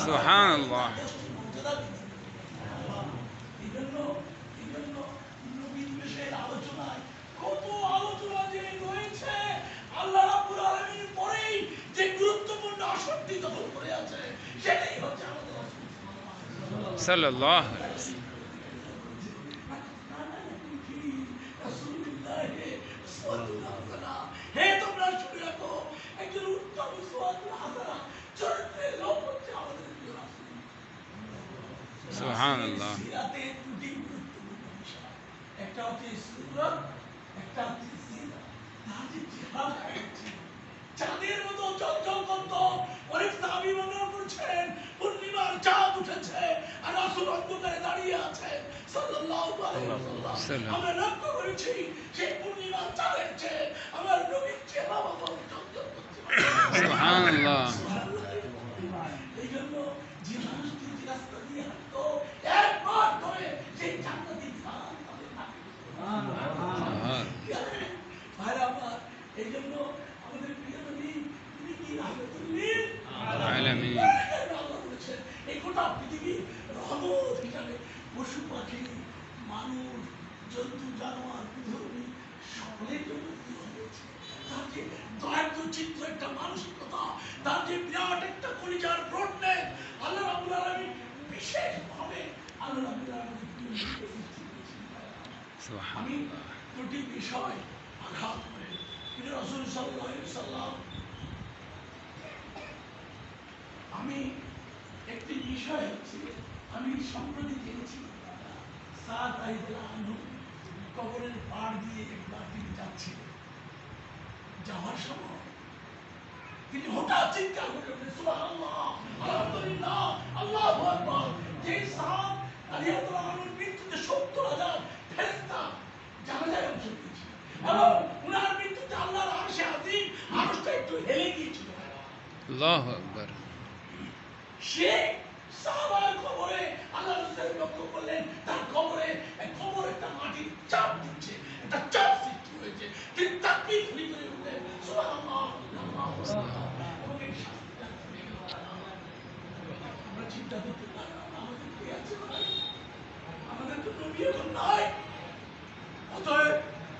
সুবহানাল্লাহ। দশটি মর্যাদা দিবেন। এই জন্য এই জন্য নবী দিবসের আলোচনায় কত আলোচনা যে রয়েছে আল্লাহ রাব্বুল আলামিন পরেই যে গুরুত্বপূর্ণ আসনটি দখল করে আছে সেটাই হচ্ছে আমাদের রাসূল সাল্লাল্লাহু হে তোমরা শুনে রাখো একজন উত্তম সোয়াদুল হাসানা চরিত্রের লোক হচ্ছে আমাদের প্রিয় রাসূল সুবহানাল্লাহ। মতো পূর্ণিমার চাঁদ উঠেছে আর রাসূল দাঁড়িয়ে আছেন সাল্লাল্লাহু আলাইহি ওয়াসাল্লাম করেছি সেই পূর্ণিমার চাঁদের চেয়ে আমার নবীর চেহারা বাবা চঞ্চল করছে সুবহানাল্লাহ। একটা মানসিকতা তার যে বিরাট একটা কলিজার ব্রডনেস আল্লাহ রাব্বুল আলামিন বিশেষ ভাবে আল্লাহ করেছেন আমি দুটি বিষয় আঘাত করে। কিন্তু রসুল সাল্লাহ আমি একটি বিষয় হচ্ছে আমি সম্প্রতি জেনেছি সাদ আইদুল আনহু কবরের পাড় দিয়ে একবার তিনি যাচ্ছিলেন। যাওয়ার সময় তিনি হঠাৎ চিৎকার করে উঠলেন সুবহানাল্লাহ আলহামদুলিল্লাহ আল্লাহু আকবার। যে সাদ রাদিয়াল্লাহু আনহুর মৃত্যুতে 70000 ফেরেশতা জানাজায় অংশ নিয়েছিল এবং উনার মৃত্যুতে আল্লাহর আরশে আজিম আরশটা একটু হেলে গিয়েছিল। আল্লাহু আকবার। সে সাহাবার কবরে আল্লাহ রাসূল লক্ষ্য করলেন তার কবরে এক কবর একটা মাটির চাপ দিচ্ছে একটা চাপ সৃষ্টি হয়েছে তিনি তাকবীর ঘুরি করে উঠলেন সুবহানাল্লাহ আল্লাহু আকবার এবং এই শাস্তিটা থেমে গেল। আমরা চিন্তা করতে পারি না, আমাদের কি আছে ভাই? আমাদের নয়। অতএব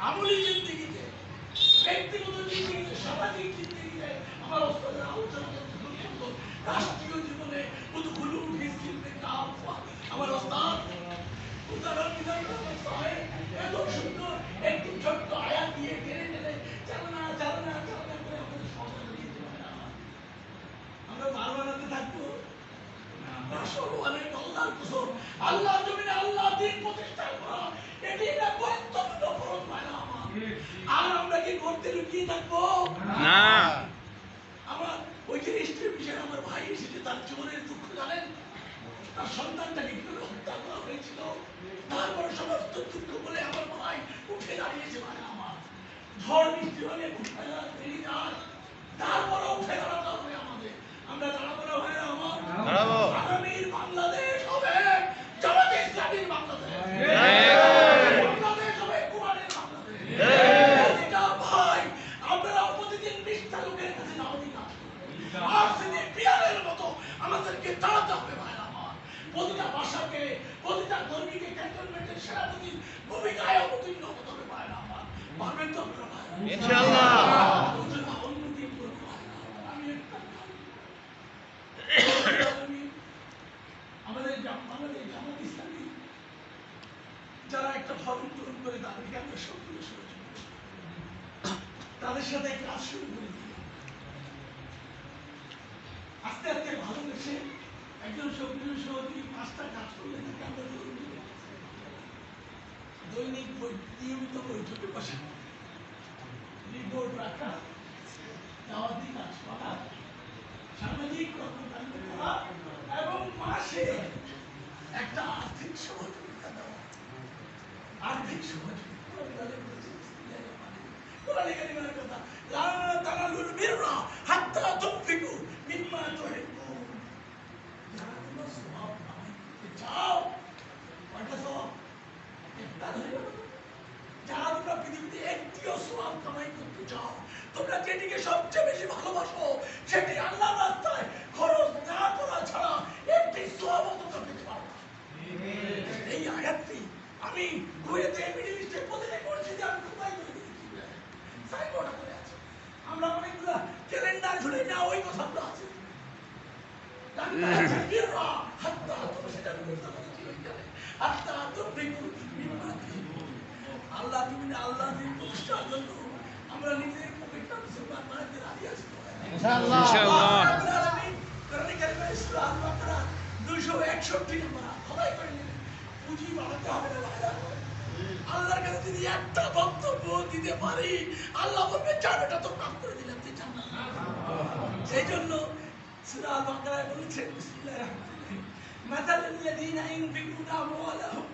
আমলি জিন্দিগিতে ব্যক্তিগত জিন্দিগিতে সামাজিক জিন্দিগিতে আমার ওস্তাদের আলোচনা রাষ্ট্রীয় জীবনে কত ফিসকিল বেকার আমার ওস্তাদ উদাহরণ বিধান রহমান সাহেব এত সুন্দর একটি ছোট্ট আয়াত দিয়ে টেনে টেনে চালনা চালনা চালনা করে আমাদের সমাজে দিতে পারে না। আমরা বার বানাতে থাকব আসল অনেক আল্লাহর কসম। আল্লাহ জমিনে আল্লাহ দিন প্রতিষ্ঠা করা। এটি একটা গুরুত্বপূর্ণ ফরজ আর আমরা কি করতে লুকিয়ে থাকব? না। আমার ওই যে স্ত্রী বিষয়ে আমার ভাই এসেছে তার জীবনের দুঃখ জানেন? তার সন্তানটাকে কীভাবে হত্যা করা হয়েছিল? তারপর সমস্ত দুঃখ বলে আমার ভাই উঠে দাঁড়িয়েছে মানে আমার। ঝড় বৃষ্টি হলে উঠে দাঁড়া বেরিয়ে তারপরে উঠে দাঁড়াতে হবে আমাদের। আমরা দাঁড়াবো না ভাই আমার দাঁড়াবো। আগামীর বাংলাদেশ হবে জামাতে ইসলামীর বাংলাদেশ বাংলাদেশ হবে কোরআনের বাংলাদেশ প্রতিটা ভাই আপনারা প্রতিদিন বিশটা লোকের কাছে নামাজি কাজ করবেন। আর সেদিন বিড়ালের মতো আমাদেরকে দাঁড়াতে হবে ভাই আমার প্রতিটা ভাষাকে প্রতিটা কর্মীকে ক্যান্টনমেন্টের সেনাপতির ভূমিকায় অবতীর্ণ হতে হবে ভাই আমার পারবেন তো আপনারা ভাই ইনশাআল্লাহ। আলোচনা অন্যদিন করব ভাই আমার। আমি একটা আমি আমাদের যারা একটা ভবন পূরণ করে তাদেরকে আমরা তাদের সাথে কাজ শুরু করে দিই আস্তে আস্তে ভালোবেসে নিয়মিত বৈঠকে বসে। রিপোর্ট রাখা দাওয়াতি কাজ করা সামাজিক কর্মকাণ্ড করা এবং মাসে একটা আর্থিক সহযোগিতা দেওয়া। আর্থিক সহযোগিতা কোরআনে কথা। তোমরা যেটিকে সবচেয়ে বেশি ভালোবাসো, সেটি আল্লাহর রাস্তায় খরচ না করা ছাড়া একটি সোয়াব তোমরা পেতে পারো। এই আয়াতটি আমি কুয়েতে, মিডিল ইস্টে প্রতিদিন পড়ছি যে আমি কোথায় সাইনবোর্ড করে আছে। আমরা অনেকগুলা ক্যালেন্ডার ঝুলে না ওই কথাগুলো আছে। আল্লাহ তুমি আল্লাহ আমরা নিজের ইনশাআল্লাহ। কারণে কারিমা ইসলাম আপনার দুশো একষট্টি আমরা সবাই করে নিলেন পুঁজি বাড়াতে হবে না বাড়াতে আল্লাহর কাছে যদি একটা বক্তব্য দিতে পারি আল্লাহ বলবে জানোটা তো কাম করে দিলাম তুই জানা সেই জন্য সুরা বাংলায় বলেছে বিসমিল্লাহির রহমানির রহিম। মাতালুল লাযীনা ইউনফিকুনা আমওয়ালাহুম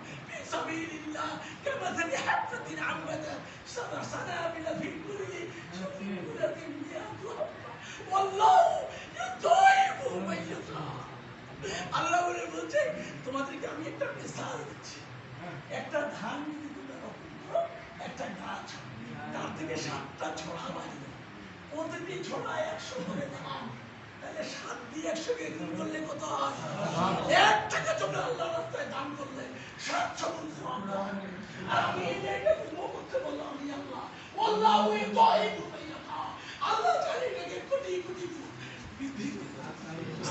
سبيل الله كمثل حبة أنبتت سبع سنابل في كل سنبلة مئة حبة والله يضاعف من يشاء আল্লাহ বলে বলছে তোমাদেরকে আমি একটা মিসাল দিচ্ছি একটা ধান যদি তোমরা রোপণ করো একটা গাছ তার থেকে সাতটা ছড়া বাঁধবে প্রতিটি ছড়া একশো করে ধান তাহলে সাত দিয়ে একশোকে গুণ করলে কত এক টাকা তোমরা আল্লাহ রাস্তায় দান করলে। সাতশো গুণ। আর আমি এই যে এটা করতে বললাম, আমি আল্লাহ। আল্লাহ ওই দয় আল্লাহ জানি এটাকে কোটি কোটি বৃদ্ধি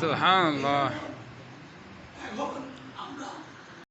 সুবহানাল্লাহ।